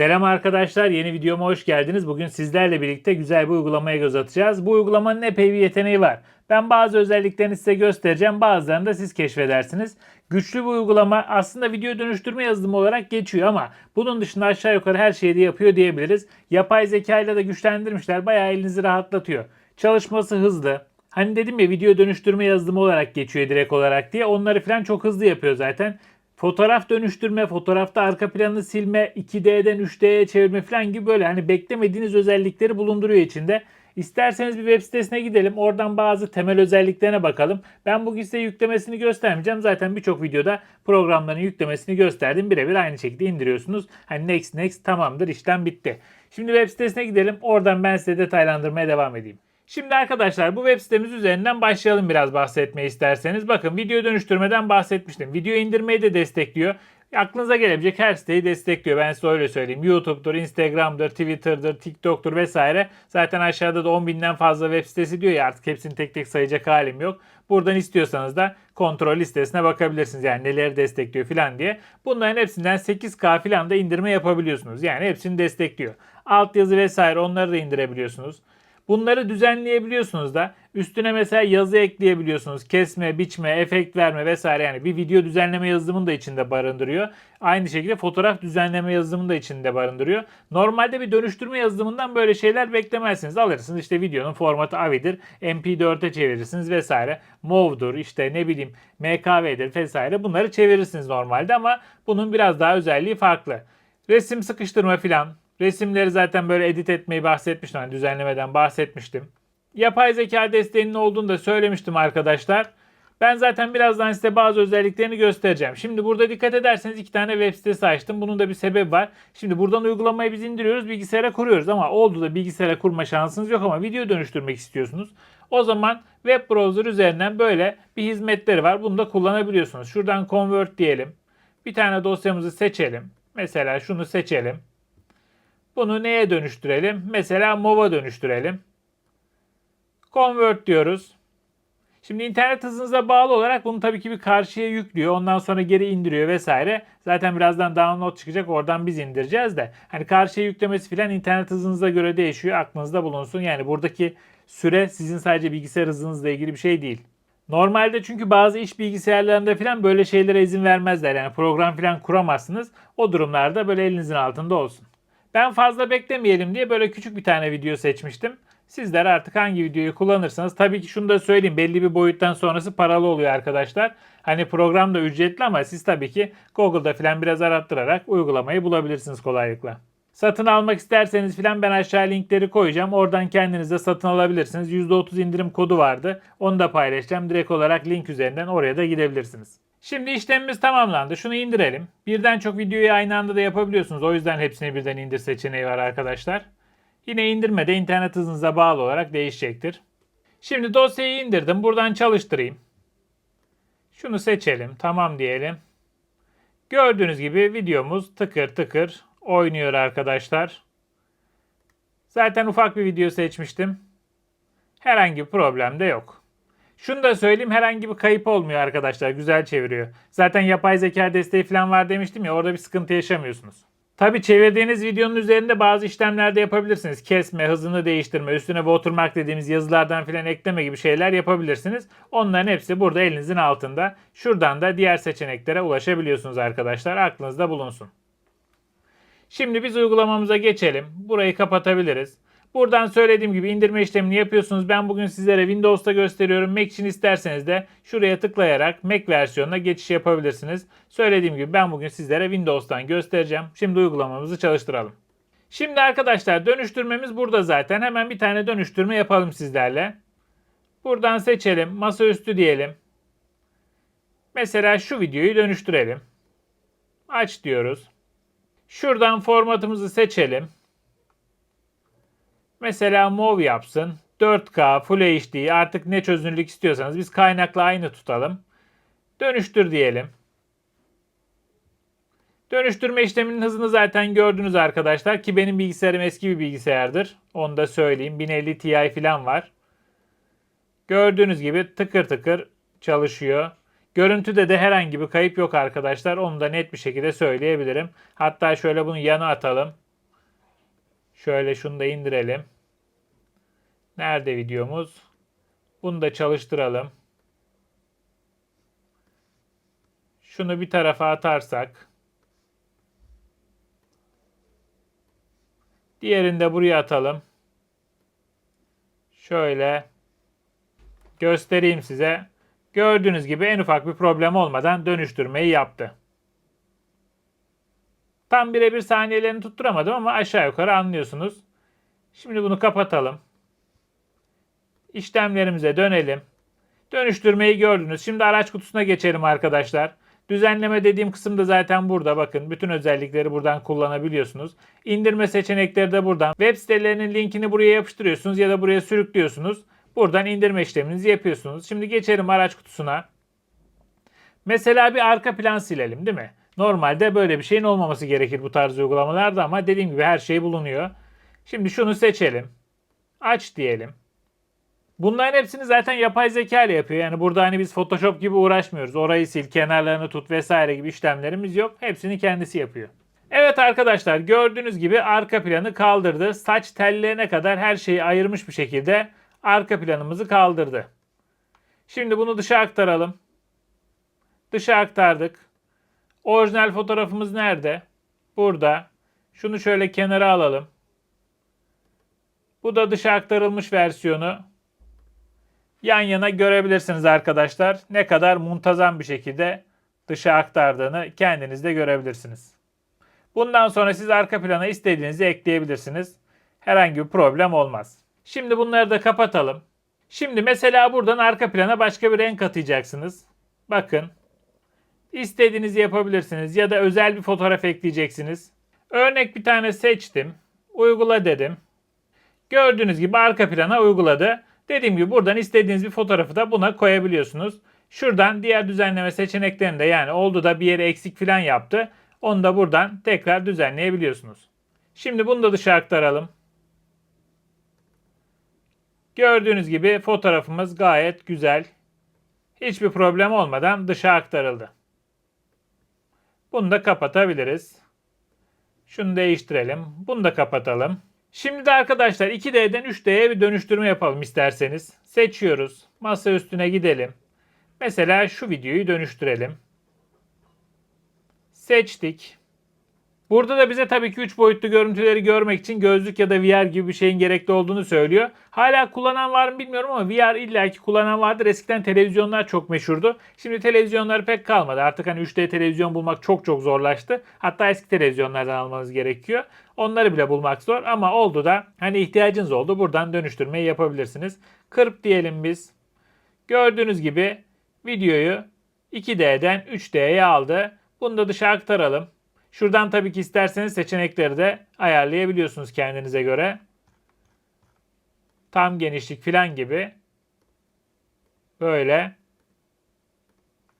Selam arkadaşlar, yeni videoma hoş geldiniz. Bugün sizlerle birlikte güzel bir uygulamaya göz atacağız. Bu uygulamanın epey bir yeteneği var. Ben bazı özelliklerini size göstereceğim, bazılarını da siz keşfedersiniz. Güçlü bir uygulama aslında video dönüştürme yazılımı olarak geçiyor ama bunun dışında aşağı yukarı her şeyi de yapıyor diyebiliriz. Yapay zeka ile de güçlendirmişler, bayağı elinizi rahatlatıyor. Çalışması hızlı, Hani dedim ya video dönüştürme yazılımı olarak geçiyor direkt olarak diye. Onları falan çok hızlı yapıyor zaten. Fotoğraf dönüştürme, fotoğrafta arka planı silme, 2D'den 3D'ye çevirme falan gibi böyle hani beklemediğiniz özellikleri bulunduruyor içinde. İsterseniz bir web sitesine gidelim. Oradan bazı temel özelliklerine bakalım. Ben bugün size yüklemesini göstermeyeceğim. Zaten birçok videoda programların yüklemesini gösterdim. Birebir aynı şekilde indiriyorsunuz. Hani next next tamamdır işlem bitti. Şimdi web sitesine gidelim. Oradan ben size detaylandırmaya devam edeyim. Şimdi arkadaşlar bu web sitemiz üzerinden başlayalım biraz bahsetmeyi isterseniz. Bakın video dönüştürmeden bahsetmiştim. Video indirmeyi de destekliyor. Aklınıza gelebilecek her siteyi destekliyor. Ben size öyle söyleyeyim. YouTube'dur, Instagram'dır, Twitter'dır, TikTok'tur vesaire. Zaten aşağıda da 10 binden fazla web sitesi diyor ya artık hepsini tek tek sayacak halim yok. Buradan istiyorsanız da kontrol listesine bakabilirsiniz. Yani neleri destekliyor falan diye. Bunların hepsinden 8K falan da indirme yapabiliyorsunuz. Yani hepsini destekliyor. Altyazı vesaire onları da indirebiliyorsunuz. Bunları düzenleyebiliyorsunuz da üstüne mesela yazı ekleyebiliyorsunuz. Kesme, biçme, efekt verme vesaire yani bir video düzenleme yazılımını da içinde barındırıyor. Aynı şekilde fotoğraf düzenleme yazılımını da içinde barındırıyor. Normalde bir dönüştürme yazılımından böyle şeyler beklemezsiniz. Alırsınız işte videonun formatı AVI'dir. MP4'e çevirirsiniz vesaire. MOV'dur işte ne bileyim MKV'dir vesaire. Bunları çevirirsiniz normalde ama bunun biraz daha özelliği farklı. Resim sıkıştırma filan Resimleri zaten böyle edit etmeyi bahsetmiştim. Yani düzenlemeden bahsetmiştim. Yapay zeka desteğinin olduğunu da söylemiştim arkadaşlar. Ben zaten birazdan size bazı özelliklerini göstereceğim. Şimdi burada dikkat ederseniz iki tane web sitesi açtım. Bunun da bir sebebi var. Şimdi buradan uygulamayı biz indiriyoruz, bilgisayara kuruyoruz ama oldu da bilgisayara kurma şansınız yok ama video dönüştürmek istiyorsunuz. O zaman web browser üzerinden böyle bir hizmetleri var. Bunu da kullanabiliyorsunuz. Şuradan convert diyelim. Bir tane dosyamızı seçelim. Mesela şunu seçelim. Bunu neye dönüştürelim? Mesela MOV'a dönüştürelim. Convert diyoruz. Şimdi internet hızınıza bağlı olarak bunu tabii ki bir karşıya yüklüyor. Ondan sonra geri indiriyor vesaire. Zaten birazdan download çıkacak. Oradan biz indireceğiz de. Hani karşıya yüklemesi falan internet hızınıza göre değişiyor. Aklınızda bulunsun. Yani buradaki süre sizin sadece bilgisayar hızınızla ilgili bir şey değil. Normalde çünkü bazı iş bilgisayarlarında falan böyle şeylere izin vermezler. Yani program falan kuramazsınız. O durumlarda böyle elinizin altında olsun. Ben fazla beklemeyelim diye böyle küçük bir tane video seçmiştim. Sizler artık hangi videoyu kullanırsanız tabii ki şunu da söyleyeyim belli bir boyuttan sonrası paralı oluyor arkadaşlar. Hani program da ücretli ama siz tabii ki Google'da falan biraz arattırarak uygulamayı bulabilirsiniz kolaylıkla. Satın almak isterseniz filan ben aşağı linkleri koyacağım. Oradan kendiniz de satın alabilirsiniz. %30 indirim kodu vardı. Onu da paylaşacağım. Direkt olarak link üzerinden oraya da gidebilirsiniz. Şimdi işlemimiz tamamlandı. Şunu indirelim. Birden çok videoyu aynı anda da yapabiliyorsunuz. O yüzden hepsini birden indir seçeneği var arkadaşlar. Yine indirme de internet hızınıza bağlı olarak değişecektir. Şimdi dosyayı indirdim. Buradan çalıştırayım. Şunu seçelim. Tamam diyelim. Gördüğünüz gibi videomuz tıkır tıkır oynuyor arkadaşlar. Zaten ufak bir video seçmiştim. Herhangi bir problem de yok. Şunu da söyleyeyim herhangi bir kayıp olmuyor arkadaşlar. Güzel çeviriyor. Zaten yapay zeka desteği falan var demiştim ya orada bir sıkıntı yaşamıyorsunuz. Tabi çevirdiğiniz videonun üzerinde bazı işlemler de yapabilirsiniz. Kesme, hızını değiştirme, üstüne watermark dediğimiz yazılardan filan ekleme gibi şeyler yapabilirsiniz. Onların hepsi burada elinizin altında. Şuradan da diğer seçeneklere ulaşabiliyorsunuz arkadaşlar. Aklınızda bulunsun. Şimdi biz uygulamamıza geçelim. Burayı kapatabiliriz. Buradan söylediğim gibi indirme işlemini yapıyorsunuz. Ben bugün sizlere Windows'ta gösteriyorum. Mac için isterseniz de şuraya tıklayarak Mac versiyonuna geçiş yapabilirsiniz. Söylediğim gibi ben bugün sizlere Windows'tan göstereceğim. Şimdi uygulamamızı çalıştıralım. Şimdi arkadaşlar dönüştürmemiz burada zaten. Hemen bir tane dönüştürme yapalım sizlerle. Buradan seçelim. Masaüstü diyelim. Mesela şu videoyu dönüştürelim. Aç diyoruz. Şuradan formatımızı seçelim. Mesela MOV yapsın. 4K, Full HD artık ne çözünürlük istiyorsanız biz kaynakla aynı tutalım. Dönüştür diyelim. Dönüştürme işleminin hızını zaten gördünüz arkadaşlar ki benim bilgisayarım eski bir bilgisayardır. Onu da söyleyeyim. 1050 Ti falan var. Gördüğünüz gibi tıkır tıkır çalışıyor. Görüntüde de herhangi bir kayıp yok arkadaşlar. Onu da net bir şekilde söyleyebilirim. Hatta şöyle bunu yana atalım. Şöyle şunu da indirelim. Nerede videomuz? Bunu da çalıştıralım. Şunu bir tarafa atarsak. Diğerini de buraya atalım. Şöyle göstereyim size. Gördüğünüz gibi en ufak bir problem olmadan dönüştürmeyi yaptı. Tam birebir saniyelerini tutturamadım ama aşağı yukarı anlıyorsunuz. Şimdi bunu kapatalım. İşlemlerimize dönelim. Dönüştürmeyi gördünüz. Şimdi araç kutusuna geçelim arkadaşlar. Düzenleme dediğim kısım da zaten burada. Bakın bütün özellikleri buradan kullanabiliyorsunuz. İndirme seçenekleri de buradan. Web sitelerinin linkini buraya yapıştırıyorsunuz ya da buraya sürüklüyorsunuz. Buradan indirme işleminizi yapıyorsunuz. Şimdi geçelim araç kutusuna. Mesela bir arka plan silelim değil mi? Normalde böyle bir şeyin olmaması gerekir bu tarz uygulamalarda ama dediğim gibi her şey bulunuyor. Şimdi şunu seçelim. Aç diyelim. Bunların hepsini zaten yapay zeka ile yapıyor. Yani burada hani biz Photoshop gibi uğraşmıyoruz. Orayı sil, kenarlarını tut vesaire gibi işlemlerimiz yok. Hepsini kendisi yapıyor. Evet arkadaşlar gördüğünüz gibi arka planı kaldırdı. Saç tellerine kadar her şeyi ayırmış bir şekilde arka planımızı kaldırdı. Şimdi bunu dışa aktaralım. Dışa aktardık. Orijinal fotoğrafımız nerede? Burada. Şunu şöyle kenara alalım. Bu da dışa aktarılmış versiyonu. Yan yana görebilirsiniz arkadaşlar. Ne kadar muntazam bir şekilde dışa aktardığını kendiniz de görebilirsiniz. Bundan sonra siz arka plana istediğinizi ekleyebilirsiniz. Herhangi bir problem olmaz. Şimdi bunları da kapatalım. Şimdi mesela buradan arka plana başka bir renk atacaksınız. Bakın. İstediğinizi yapabilirsiniz ya da özel bir fotoğraf ekleyeceksiniz. Örnek bir tane seçtim. Uygula dedim. Gördüğünüz gibi arka plana uyguladı. Dediğim gibi buradan istediğiniz bir fotoğrafı da buna koyabiliyorsunuz. Şuradan diğer düzenleme seçeneklerinde yani oldu da bir yere eksik falan yaptı. Onu da buradan tekrar düzenleyebiliyorsunuz. Şimdi bunu da dışa aktaralım. Gördüğünüz gibi fotoğrafımız gayet güzel. Hiçbir problem olmadan dışa aktarıldı. Bunu da kapatabiliriz. Şunu değiştirelim. Bunu da kapatalım. Şimdi de arkadaşlar 2D'den 3D'ye bir dönüştürme yapalım isterseniz. Seçiyoruz. Masa üstüne gidelim. Mesela şu videoyu dönüştürelim. Seçtik. Burada da bize tabii ki 3 boyutlu görüntüleri görmek için gözlük ya da VR gibi bir şeyin gerekli olduğunu söylüyor. Hala kullanan var mı bilmiyorum ama VR illaki kullanan vardır. Eskiden televizyonlar çok meşhurdu. Şimdi televizyonlar pek kalmadı. Artık hani 3D televizyon bulmak çok çok zorlaştı. Hatta eski televizyonlardan almanız gerekiyor. Onları bile bulmak zor ama oldu da hani ihtiyacınız oldu. Buradan dönüştürmeyi yapabilirsiniz. Kırp diyelim biz. Gördüğünüz gibi videoyu 2D'den 3D'ye aldı. Bunu da dışa aktaralım. Şuradan tabii ki isterseniz seçenekleri de ayarlayabiliyorsunuz kendinize göre. Tam genişlik falan gibi. Böyle.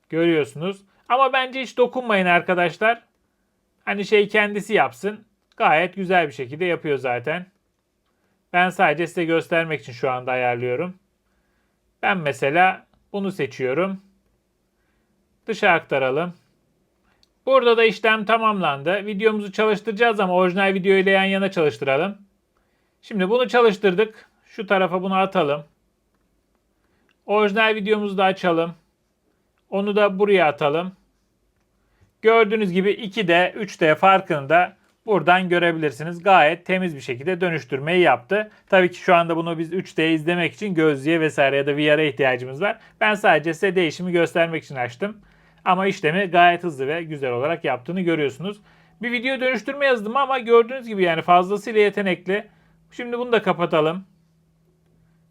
Görüyorsunuz. Ama bence hiç dokunmayın arkadaşlar. Hani şey kendisi yapsın. Gayet güzel bir şekilde yapıyor zaten. Ben sadece size göstermek için şu anda ayarlıyorum. Ben mesela bunu seçiyorum. Dışa aktaralım. Burada da işlem tamamlandı. Videomuzu çalıştıracağız ama orijinal video ile yan yana çalıştıralım. Şimdi bunu çalıştırdık. Şu tarafa bunu atalım. Orijinal videomuzu da açalım. Onu da buraya atalım. Gördüğünüz gibi 2D, 3D farkını da buradan görebilirsiniz. Gayet temiz bir şekilde dönüştürmeyi yaptı. Tabii ki şu anda bunu biz 3D izlemek için gözlüğe vesaire ya da VR'a ihtiyacımız var. Ben sadece size değişimi göstermek için açtım. Ama işlemi gayet hızlı ve güzel olarak yaptığını görüyorsunuz. Bir video dönüştürme yazdım ama gördüğünüz gibi yani fazlasıyla yetenekli. Şimdi bunu da kapatalım.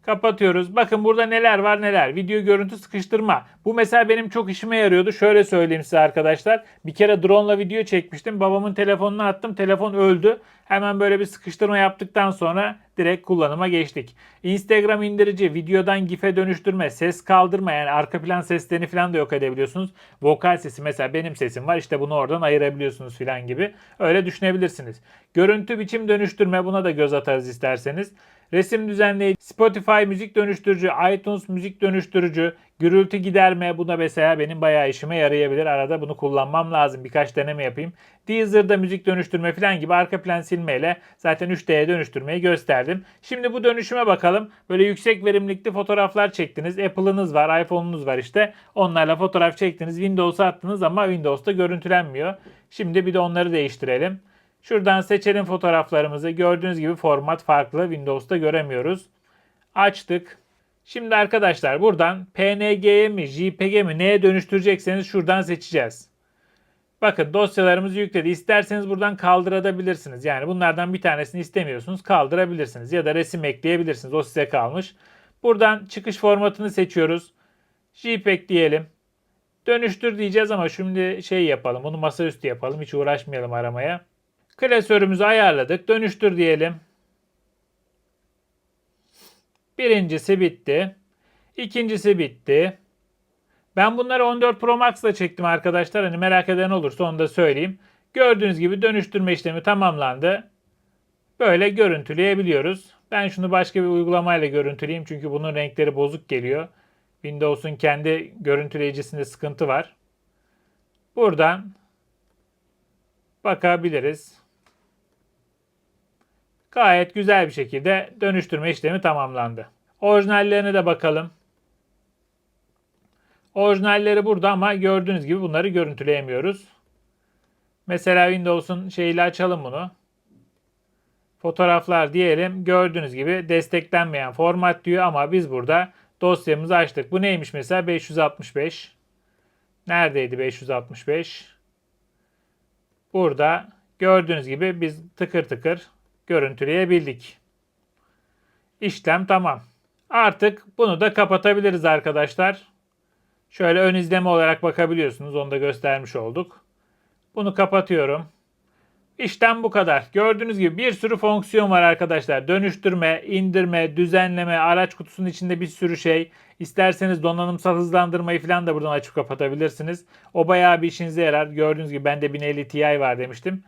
Kapatıyoruz. Bakın burada neler var neler. Video görüntü sıkıştırma. Bu mesela benim çok işime yarıyordu. Şöyle söyleyeyim size arkadaşlar. Bir kere drone ile video çekmiştim. Babamın telefonuna attım. Telefon öldü. Hemen böyle bir sıkıştırma yaptıktan sonra direkt kullanıma geçtik. Instagram indirici, videodan GIF'e dönüştürme, ses kaldırma yani arka plan seslerini falan da yok edebiliyorsunuz. Vokal sesi mesela benim sesim var işte bunu oradan ayırabiliyorsunuz falan gibi. Öyle düşünebilirsiniz. Görüntü biçim dönüştürme buna da göz atarız isterseniz. Resim düzenleyici, Spotify müzik dönüştürücü, iTunes müzik dönüştürücü, gürültü giderme. Bu da mesela benim bayağı işime yarayabilir. Arada bunu kullanmam lazım. Birkaç deneme yapayım. Deezer'da müzik dönüştürme falan gibi arka plan silmeyle zaten 3D'ye dönüştürmeyi gösterdim. Şimdi bu dönüşüme bakalım. Böyle yüksek verimlilikli fotoğraflar çektiniz. Apple'ınız var, iPhone'unuz var işte. Onlarla fotoğraf çektiniz. Windows'a attınız ama Windows'ta görüntülenmiyor. Şimdi bir de onları değiştirelim. Şuradan seçelim fotoğraflarımızı. Gördüğünüz gibi format farklı. Windows'ta göremiyoruz. Açtık. Şimdi arkadaşlar buradan PNG'ye mi, JPG mi neye dönüştürecekseniz şuradan seçeceğiz. Bakın dosyalarımızı yükledi. İsterseniz buradan kaldırabilirsiniz. Yani bunlardan bir tanesini istemiyorsunuz kaldırabilirsiniz. Ya da resim ekleyebilirsiniz. O size kalmış. Buradan çıkış formatını seçiyoruz. JPEG diyelim. Dönüştür diyeceğiz ama şimdi şey yapalım. Bunu masaüstü yapalım. Hiç uğraşmayalım aramaya. Klasörümüzü ayarladık. Dönüştür diyelim. Birincisi bitti. İkincisi bitti. Ben bunları 14 Pro Max'la çektim arkadaşlar. Hani merak eden olursa onu da söyleyeyim. Gördüğünüz gibi dönüştürme işlemi tamamlandı. Böyle görüntüleyebiliyoruz. Ben şunu başka bir uygulamayla görüntüleyeyim çünkü bunun renkleri bozuk geliyor. Windows'un kendi görüntüleyicisinde sıkıntı var. Buradan bakabiliriz. Gayet güzel bir şekilde dönüştürme işlemi tamamlandı. Orijinallerine de bakalım. Orijinalleri burada ama gördüğünüz gibi bunları görüntüleyemiyoruz. Mesela Windows'un şeyiyle açalım bunu. Fotoğraflar diyelim. Gördüğünüz gibi desteklenmeyen format diyor ama biz burada dosyamızı açtık. Bu neymiş mesela 565. Neredeydi 565? Burada gördüğünüz gibi biz tıkır tıkır görüntüleyebildik. İşlem tamam. Artık bunu da kapatabiliriz arkadaşlar. Şöyle ön izleme olarak bakabiliyorsunuz. Onu da göstermiş olduk. Bunu kapatıyorum. İşlem bu kadar. Gördüğünüz gibi bir sürü fonksiyon var arkadaşlar. Dönüştürme, indirme, düzenleme, araç kutusunun içinde bir sürü şey. İsterseniz donanımsal hızlandırmayı falan da buradan açıp kapatabilirsiniz. O bayağı bir işinize yarar. Gördüğünüz gibi bende 1050 Ti var demiştim.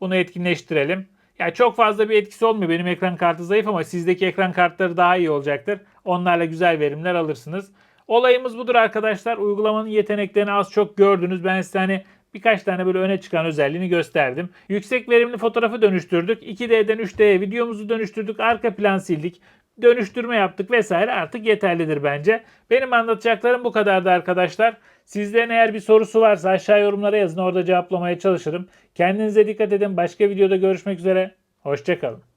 Bunu etkinleştirelim. Yani çok fazla bir etkisi olmuyor. Benim ekran kartı zayıf ama sizdeki ekran kartları daha iyi olacaktır. Onlarla güzel verimler alırsınız. Olayımız budur arkadaşlar. Uygulamanın yeteneklerini az çok gördünüz. Ben size hani birkaç tane böyle öne çıkan özelliğini gösterdim. Yüksek verimli fotoğrafı dönüştürdük. 2D'den 3D'ye videomuzu dönüştürdük. Arka plan sildik. Dönüştürme yaptık vesaire artık yeterlidir bence. Benim anlatacaklarım bu kadardı arkadaşlar. Sizlerin eğer bir sorusu varsa aşağı yorumlara yazın orada cevaplamaya çalışırım. Kendinize dikkat edin. Başka videoda görüşmek üzere. Hoşçakalın.